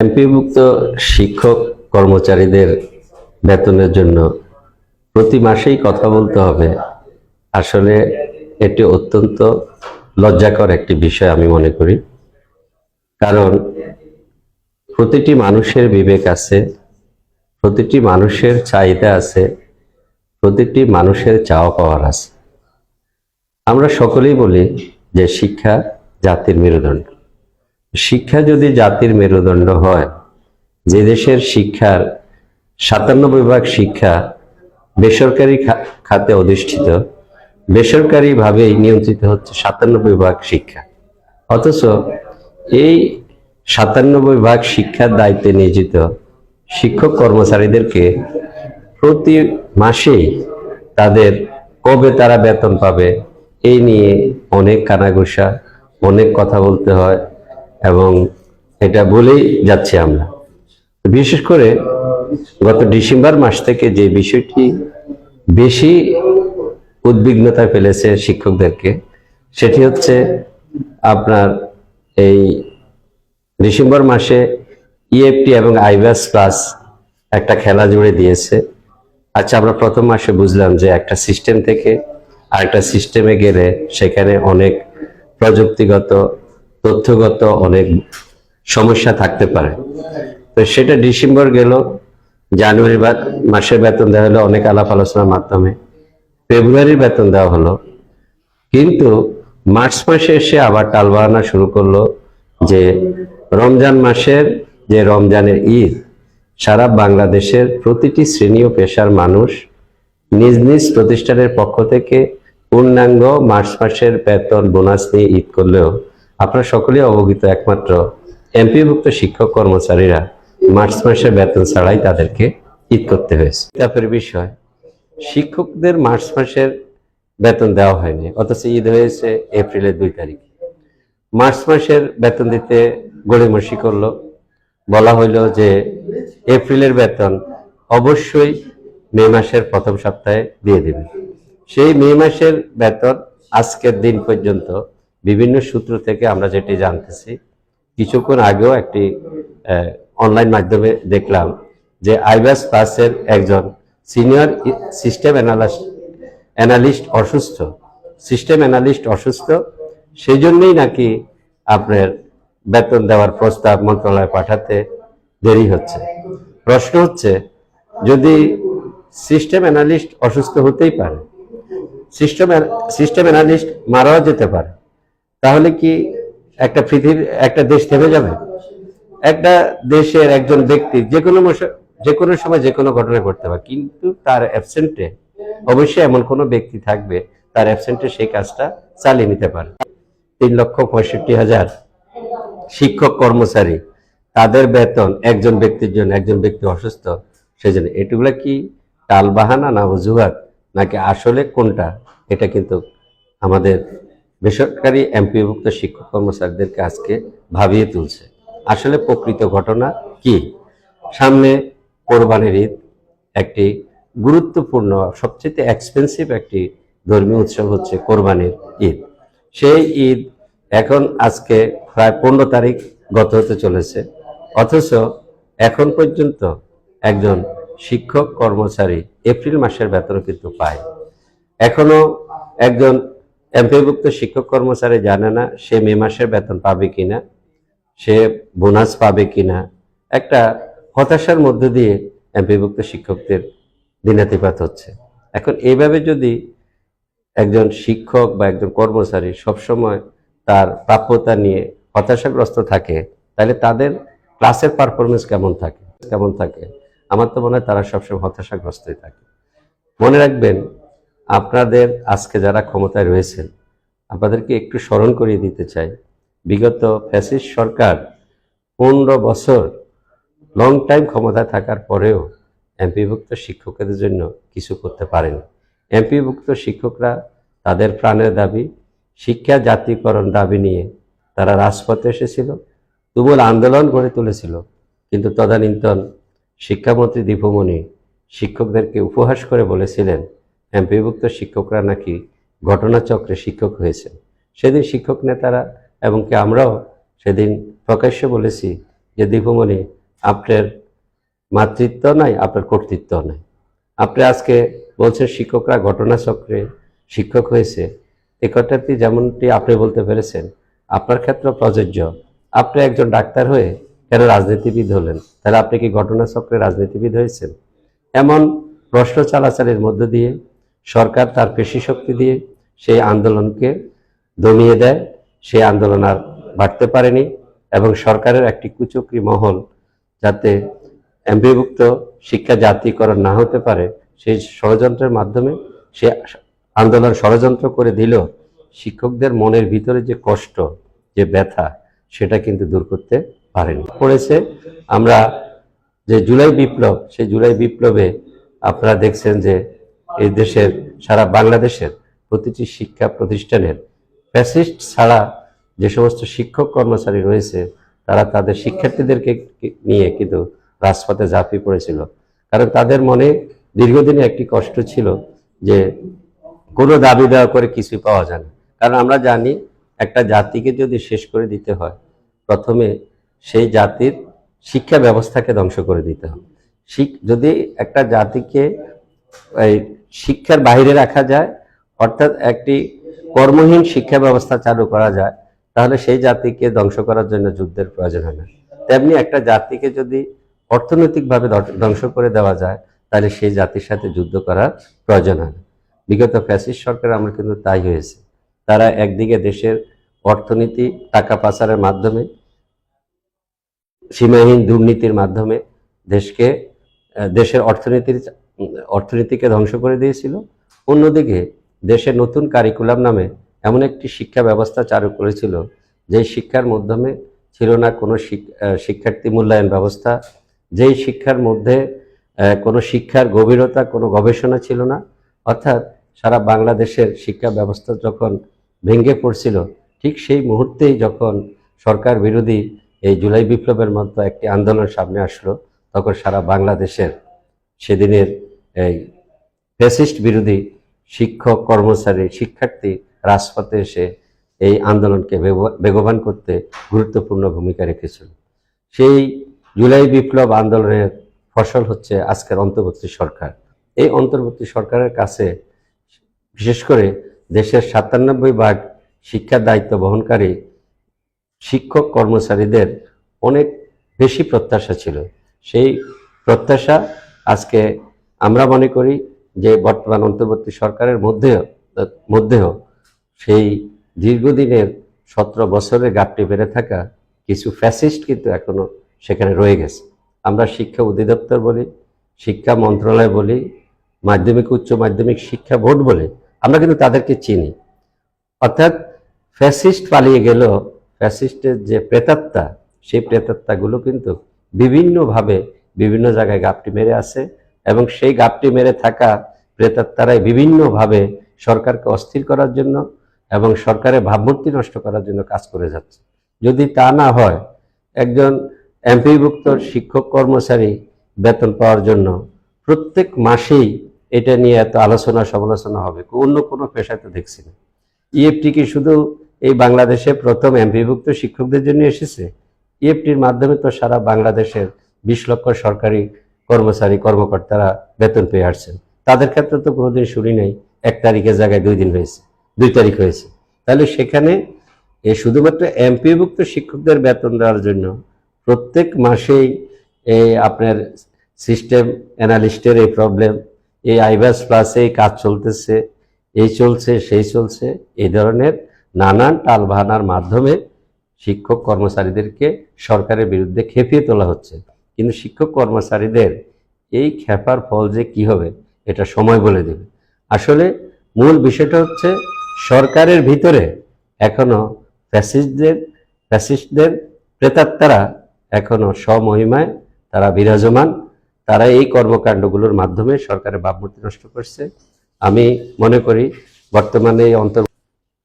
এমপিভুক্ত শিক্ষক কর্মচারীদের বেতনের জন্য প্রতি মাসেই কথা বলতে হবে। আসলে এটি অত্যন্ত লজ্জাকর একটি বিষয় আমি মনে করি। কারণ প্রতিটি মানুষের বিবেক আছে, প্রতিটি মানুষের চাহিদা আছে, প্রতিটি মানুষের চাওয়া পাওয়ার আছে। আমরা সকলেই বলি যে শিক্ষা জাতির মেরুদণ্ড। শিক্ষা যদি জাতির মেরুদণ্ড হয়, যে দেশের শিক্ষার সাতান্নব্বই ভাগ শিক্ষা বেসরকারি খাতে অধিষ্ঠিত, বেসরকারিভাবেই নিয়ন্ত্রিত হচ্ছে সাতান্নব্বই ভাগ শিক্ষা। অথচ এই সাতান্নব্বই ভাগ শিক্ষার দায়িত্বে নিয়োজিত শিক্ষক কর্মচারীদেরকে প্রতি মাসেই তাদের কবে তারা বেতন পাবে, এই নিয়ে অনেক কানাঘুষা, অনেক কথা বলতে হয়। এবং এটা বলেই যাচ্ছি আমরা। বিশেষ করে গত ডিসেম্বর মাস থেকে যে বিষয়টি বেশি উদ্বিগ্নতা ফেলেছে শিক্ষকদেরকে, সেটি হচ্ছে আপনার এই ডিসেম্বর মাসে ইএফটি এবং আইভাস প্লাস একটা খেলা জুড়ে দিয়েছে। আচ্ছা আমরা প্রথম মাসে বুঝলাম যে একটা সিস্টেম থেকে আরেকটা সিস্টেমে গেলে সেখানে অনেক প্রযুক্তিগত তথ্যগত অনেক সমস্যা থাকতে পারে। তো সেটা ডিসেম্বর গেল, জানুয়ারি মাসের বেতন দেওয়া হলো, অনেক আলাপ আলোচনার মাধ্যমে। ফেব্রুয়ারির বেতন দেওয়া হলো। কিন্তু মার্চ মাসে এসে আবার টালবাহানা শুরু করল যে রমজান মাসের যে রমজানের ঈদ, সারা বাংলাদেশের প্রতিটি শ্রেণি ও পেশার মানুষ নিজ নিজ প্রতিষ্ঠানের পক্ষ থেকে পূর্ণাঙ্গ মার্চ মাসের বেতন বোনাস নিয়ে ঈদ করলেও আপনারা সকলেই অবগত একমাত্র এমপিভুক্ত শিক্ষক কর্মচারীরা মার্চ মাসের বেতন ছাড়াই তাদেরকে ঈদ করতে হয়েছে। তারপরে বিষয়, শিক্ষকদের মার্চ মাসের বেতন দেওয়া হয়নি, অথচ ঈদ হয়েছে এপ্রিলের দুই তারিখ। মার্চ মাসের বেতন দিতে গড়িমসি করল। বলা হইল যে এপ্রিলের বেতন অবশ্যই মে মাসের প্রথম সপ্তাহে দিয়ে দেবে। সেই মে মাসের বেতন আজকের দিন পর্যন্ত বিভিন্ন সূত্র থেকে আমরা যেটি জানতেছি, কিছুক্ষণ আগেও একটি অনলাইন মাধ্যমে দেখলাম যে আইবাস পাসের একজন সিনিয়র সিস্টেম অ্যানালিস্ট অ্যানালিস্ট অসুস্থ। সিস্টেম অ্যানালিস্ট অসুস্থ সেই জন্যই নাকি আপনার বেতন দেওয়ার প্রস্তাব মন্ত্রণালয়ে পাঠাতে দেরি হচ্ছে। প্রশ্ন হচ্ছে, যদি সিস্টেম অ্যানালিস্ট অসুস্থ হতেই পারে সিস্টেম সিস্টেম অ্যানালিস্ট মারাও যেতে পারে তাহলে কি একটা পৃথিবী একটা দেশ থেমে যাবে? একটা দেশের একজন ব্যক্তি যে কোনো যে কোনো সময় যে কোনো ঘটনা ঘটতে পারে, কিন্তু তার অ্যাবসেন্টে অবশ্যই এমন কোনো ব্যক্তি থাকবে, তার অ্যাবসেন্টে সেই কাজটা চালিয়ে নিতে পারে। তিন লক্ষ পঁয়ষট্টি হাজার শিক্ষক কর্মচারী, তাদের বেতন একজন ব্যক্তির জন্য একজন ব্যক্তি অসুস্থ সেই জন্য এটুগুলা কি টালবাহানা না অজুহাত? নাকি আসলে কোনটা? এটা কিন্তু আমাদের বেসরকারি এমপিভুক্ত শিক্ষক কর্মচারীদেরকে আজকে ভাবিয়ে তুলছে। আসলে প্রকৃত ঘটনা কি? সামনে কোরবানির ঈদ, একটি গুরুত্বপূর্ণ, সবচেয়ে এক্সপেন্সিভ একটি ধর্মীয় উৎসব হচ্ছে কোরবানির ঈদ। সেই ঈদ এখন আজকে প্রায় পনেরো তারিখ গত হতে চলেছে। অথচ এখন পর্যন্ত একজন শিক্ষক কর্মচারী এপ্রিল মাসের বেতন কিন্তু পায়। এখনও একজন এমপিভুক্ত শিক্ষক কর্মচারী জানে না সে মে মাসের বেতন পাবে কিনা, সে বোনাস পাবে কিনা। একটা হতাশার মধ্য দিয়ে এমপিভুক্ত শিক্ষকদের দিনাতিপাত হচ্ছে। এখন এইভাবে যদি একজন শিক্ষক বা একজন কর্মচারী সবসময় তার প্রাপ্যতা নিয়ে হতাশাগ্রস্ত থাকে, তাহলে তাদের ক্লাসের পারফরমেন্স কেমন থাকে? কেমন থাকে? আমার তো মনে হয় তারা সবসময় হতাশাগ্রস্তই থাকে। মনে রাখবেন আপনাদের আজকে যারা ক্ষমতায় রয়েছেন, আপনাদেরকে একটু স্মরণ করিয়ে দিতে চাই। বিগত ফ্যাসিস্ট সরকার পনেরো বছর লং টাইম ক্ষমতায় থাকার পরেও এমপিভুক্ত শিক্ষকদের জন্য কিছু করতে পারেন। এমপিভুক্ত শিক্ষকরা তাদের প্রাণের দাবি, শিক্ষা জাতীয়করণ দাবি নিয়ে তারা রাজপথে এসেছিল তুমুল আন্দোলন গড়ে তুলেছিল। কিন্তু তদানীন্তন শিক্ষামন্ত্রী দীপমণি শিক্ষকদেরকে উপহাস করে বলেছিলেন এমপিভুক্ত শিক্ষকরা নাকি ঘটনাচক্রে শিক্ষক হয়েছে সেদিন শিক্ষক নেতারা এবং কি আমরাও সেদিন প্রকাশ্যে বলেছি যে, দীপমণি, আপনার মাতৃত্ব নাই, আপনার কর্তৃত্ব নাই। আপনি আজকে বলছেন শিক্ষকরা ঘটনাচক্রে শিক্ষক হয়েছে। এ কথাটি যেমনটি আপনি বলতে পেরেছেন, আপনার ক্ষেত্রে প্রযোজ্য। আপনি একজন ডাক্তার হয়ে কেন রাজনীতিবিদ হলেন? তাহলে আপনি কি ঘটনাচক্রে রাজনীতিবিদ হয়েছেন? এমন প্রশ্ন চালাচালির মধ্য দিয়ে সরকার তার পেশি শক্তি দিয়ে সেই আন্দোলনকে দমিয়ে দেয়। সেই আন্দোলন আর বাড়তে পারেনি এবং সরকারের একটি কুচক্রি মহল যাতে এমপিভুক্ত শিক্ষা জাতীয়করণ না হতে পারে, সেই ষড়যন্ত্রের মাধ্যমে সে আন্দোলন ষড়যন্ত্র করে দিল শিক্ষকদের মনের ভিতরে যে কষ্ট, যে ব্যথা, সেটা কিন্তু দূর করতে পারেনি। পড়েছে, আমরা যে জুলাই বিপ্লব, সেই জুলাই বিপ্লবে আপনারা দেখছেন যে এই দেশের, সারা বাংলাদেশের প্রতিটি শিক্ষা প্রতিষ্ঠানের ফ্যাসিস্ট ছাড়া যে সমস্ত শিক্ষক কর্মচারী রয়েছে, তারা তাদের শিক্ষার্থীদেরকে নিয়ে কিন্তু রাজপথে ঝাঁপিয়ে পড়েছিল। কারণ তাদের মনে দীর্ঘদিনে একটি কষ্ট ছিল যে কোনো দাবি দেওয়া করে কিছুই পাওয়া যায় না। কারণ আমরা জানি একটা জাতিকে যদি শেষ করে দিতে হয়, প্রথমে সেই জাতির শিক্ষা ব্যবস্থাকে ধ্বংস করে দিতে হবে। যদি একটা জাতিকে এই শিক্ষার বাইরে রাখা যায়, অর্থাৎ একটি কর্মহীন শিক্ষা ব্যবস্থা চালু করা যায়, তাহলে সেই জাতিকে ধ্বংস করার জন্য যুদ্ধের প্রয়োজন হয় না। তেমনি একটা জাতিকে যদি অর্থনৈতিকভাবে ধ্বংস- করে দেওয়া যায়, তাহলে সেই জাতির সাথে যুদ্ধ করার প্রয়োজন হয় না। বিগত ফ্যাসিস্ট সরকার আমরা কিন্তু তাই হয়েছে। তারা একদিকে দেশের অর্থনীতি টাকা পাচারের মাধ্যমে, সীমাহীন দুর্নীতির মাধ্যমে দেশকে দেশের অর্থনীতির অর্থনীতিকে ধ্বংস করে দিয়েছিল। অন্যদিকে দেশের নতুন কারিকুলাম নামে এমন একটি শিক্ষা ব্যবস্থা চালু করেছিল যে শিক্ষার মাধ্যমে ছিল না কোনো শিক্ষার্থী মূল্যায়ন ব্যবস্থা, যেই শিক্ষার মধ্যে কোনো শিক্ষার গভীরতা, কোনো গবেষণা ছিল না। অর্থাৎ সারা বাংলাদেশের শিক্ষা ব্যবস্থা যখন ভেঙে পড়ছিল, ঠিক সেই মুহূর্তেই যখন সরকার বিরোধী এই জুলাই বিপ্লবের মতো একটি আন্দোলন সামনে আসলো, তখন সারা বাংলাদেশের সেদিনের এই ফ্যাসিস্ট বিরোধী শিক্ষক, কর্মচারী, শিক্ষার্থী রাজপথে এসে এই আন্দোলনকে বেগবান করতে গুরুত্বপূর্ণ ভূমিকা রেখেছিল। সেই জুলাই বিপ্লব আন্দোলনের ফসল হচ্ছে আজকের অন্তর্বর্তী সরকার। এই অন্তর্বর্তী সরকারের কাছে বিশেষ করে দেশের সাতানব্বই ভাগ শিক্ষার দায়িত্ব বহনকারী শিক্ষক, কর্মচারীদের অনেক বেশি প্রত্যাশা ছিল। সেই প্রত্যাশা আজকে আমরা মনে করি যে বর্তমান অন্তর্বর্তী সরকারের মধ্যেও মধ্যেও সেই দীর্ঘদিনের সতেরো বছরের গাপটি বেড়ে থাকা কিছু ফ্যাসিস্ট কিন্তু এখনও সেখানে রয়ে গেছে। আমরা শিক্ষা অধিদপ্তর বলি, শিক্ষা মন্ত্রণালয় বলি, মাধ্যমিক, উচ্চ মাধ্যমিক শিক্ষা বোর্ড বলে, আমরা কিন্তু তাদেরকে চিনি। অর্থাৎ ফ্যাসিস্ট পালিয়ে গেল ফ্যাসিস্টের যে প্রেতাত্মা, সেই প্রেতাত্মাগুলো কিন্তু বিভিন্নভাবে বিভিন্ন জায়গায় গাপটি মেরে আছে। এবং সেই গাপটি মেরে থাকা প্রেতাত্মারাই বিভিন্নভাবে সরকারকে অস্থির করার জন্য এবং সরকারের ভাবমূর্তি নষ্ট করার জন্য কাজ করে যাচ্ছে। যদি তা না হয়, একজন এমপিভুক্ত শিক্ষক কর্মচারী বেতন পাওয়ার জন্য প্রত্যেক মাসেই এটা নিয়ে এত আলোচনা সমালোচনা হবে। অন্য কোনো পেশায় তো দেখছি না। ইএফটি কি শুধু এই বাংলাদেশে প্রথম এমপিভুক্ত শিক্ষকদের জন্য এসেছে? ইএফটির মাধ্যমে তো সারা বাংলাদেশের বিশ লক্ষ সরকারি কর্মচারী, কর্মকর্তারা বেতন পেয়ে আসছেন তাদের ক্ষেত্রে তো কোনোদিন শুনি নাই। এক তারিখের জায়গায় দুই দিন হয়েছে, দুই তারিখ হয়েছে। তাহলে সেখানে এ শুধুমাত্র এমপিভুক্ত শিক্ষকদের বেতন দেওয়ার জন্য প্রত্যেক মাসেই এই আপনার সিস্টেম অ্যানালিস্টের এই প্রবলেম, এই আইভাস প্লাসে এই কাজ চলতেছে, এই চলছে, সেই চলছে, এই ধরনের নানান টালবাহানার মাধ্যমে শিক্ষক কর্মচারীদেরকে সরকারের বিরুদ্ধে খেপিয়ে তোলা হচ্ছে। কিন্তু শিক্ষক কর্মচারীদের এই খেপার ফল যে কি হবে, এটা সময় বলে দেবে। আসলে মূল বিষয়টা হচ্ছে সরকারের ভিতরে এখনও ফ্যাসিস্টদের ফ্যাসিস্টদের প্রেতাত্মারা এখনও স্বমহিমায় তারা বিরাজমান, তারা এই কর্মকাণ্ডগুলোর মাধ্যমে সরকারের ভাবমূর্তি নষ্ট করছে। আমি মনে করি বর্তমানে এই অন্তর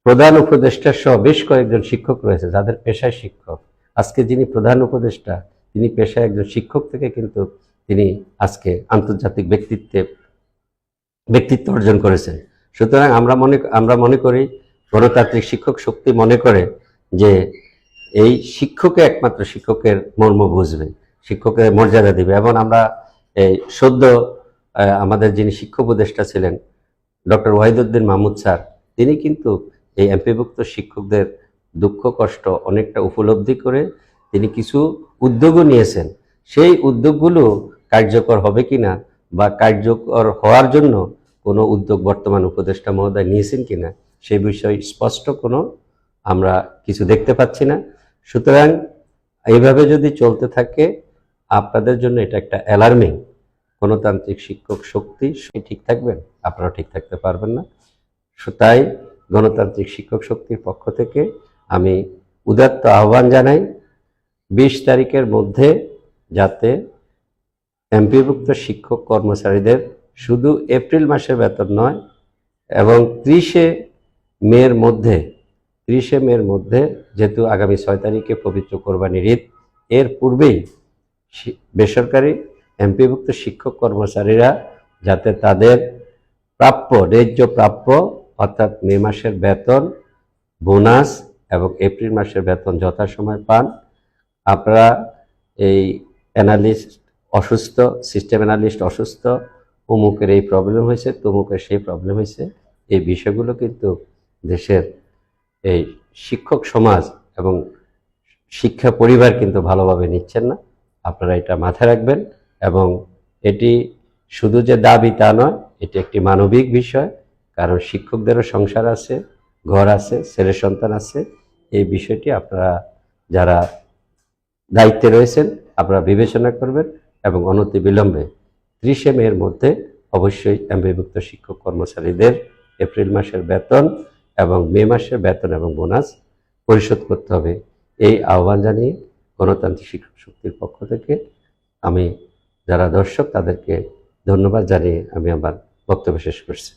প্রধান উপদেষ্টা সহ বেশ কয়েকজন শিক্ষক রয়েছে, যাদের পেশায় শিক্ষক। আজকে যিনি প্রধান উপদেষ্টা তিনি পেশায় একজন শিক্ষক থেকে কিন্তু তিনি আজকে আন্তর্জাতিক ব্যক্তিত্বে ব্যক্তিত্ব অর্জন করেছেন। সুতরাং আমরা মনে আমরা মনে করি, গণতান্ত্রিক শিক্ষক শক্তি মনে করে যে এই শিক্ষকে একমাত্র শিক্ষকের মর্ম বুঝবে, শিক্ষকের মর্যাদা দিবে। এবং আমরা এই সদ্য আমাদের যিনি শিক্ষক উপদেষ্টা ছিলেন, ডক্টর ওয়াহিদুদ্দিন মাহমুদ স্যার, তিনি কিন্তু এই এমপিভুক্ত শিক্ষকদের দুঃখ, কষ্ট অনেকটা উপলব্ধি করে তিনি কিছু উদ্যোগও নিয়েছেন। সেই উদ্যোগগুলো কার্যকর হবে কিনা বা কার্যকর হওয়ার জন্য কোনো উদ্যোগ বর্তমান উপদেষ্টা মহোদয় নিয়েছেন কিনা সেই বিষয়ে স্পষ্ট কোনো আমরা কিছু দেখতে পাচ্ছি না। সুতরাং এইভাবে যদি চলতে থাকে, আপনাদের জন্য এটা একটা অ্যালার্মিং গণতান্ত্রিক শিক্ষক শক্তি সে ঠিক থাকবেন আপনারা ঠিক থাকতে পারবেন না। তাই গণতান্ত্রিক শিক্ষক শক্তির পক্ষ থেকে আমি উদাত্ত আহ্বান জানাই। বিশ তারিখের মধ্যে যাতে এমপিভুক্ত শিক্ষক কর্মচারীদের শুধু এপ্রিল মাসের বেতন নয় এবং ত্রিশে মের মধ্যে, ত্রিশে মের মধ্যে যেহেতু আগামী ছয় তারিখে পবিত্র কোরবানির ঈদ, এর পূর্বেই বেসরকারি এমপিভুক্ত শিক্ষক কর্মচারীরা যাতে তাদের প্রাপ্য, ন্যায্য প্রাপ্য, অর্থাৎ মে মাসের বেতন, বোনাস এবং এপ্রিল মাসের বেতন যথাসময় পান আপনারা এই অ্যানালিস্ট অসুস্থ সিস্টেম অ্যানালিস্ট অসুস্থ, অমুকের এই প্রবলেম হয়েছে, তমুকের সেই প্রবলেম হয়েছে, এই বিষয়গুলো কিন্তু দেশের এই শিক্ষক সমাজ এবং শিক্ষা পরিবার কিন্তু ভালোভাবে নিচ্ছেন না। আপনারা এটা মাথায় রাখবেন এবং এটি শুধু যে দাবি তা নয়, এটি একটি মানবিক বিষয়, কারণ শিক্ষকদেরও সংসার আছে, ঘর আছে, ছেলে সন্তান আছে, এই বিষয়টি আপনারা যারা দায়িত্বে রয়েছেন, আপনারা বিবেচনা করবেন এবং অনতি বিলম্বে ত্রিশে মের মধ্যে অবশ্যই এমবিভুক্ত শিক্ষক কর্মচারীদের এপ্রিল মাসের বেতন এবং মে মাসের বেতন এবং বোনাস পরিশোধ করতে হবে। এই আহ্বান জানিয়ে গণতান্ত্রিক শিক্ষক শক্তির পক্ষ থেকে আমি, যারা দর্শক, তাদেরকে ধন্যবাদ জানিয়ে আমি আমার বক্তব্য শেষ করছি।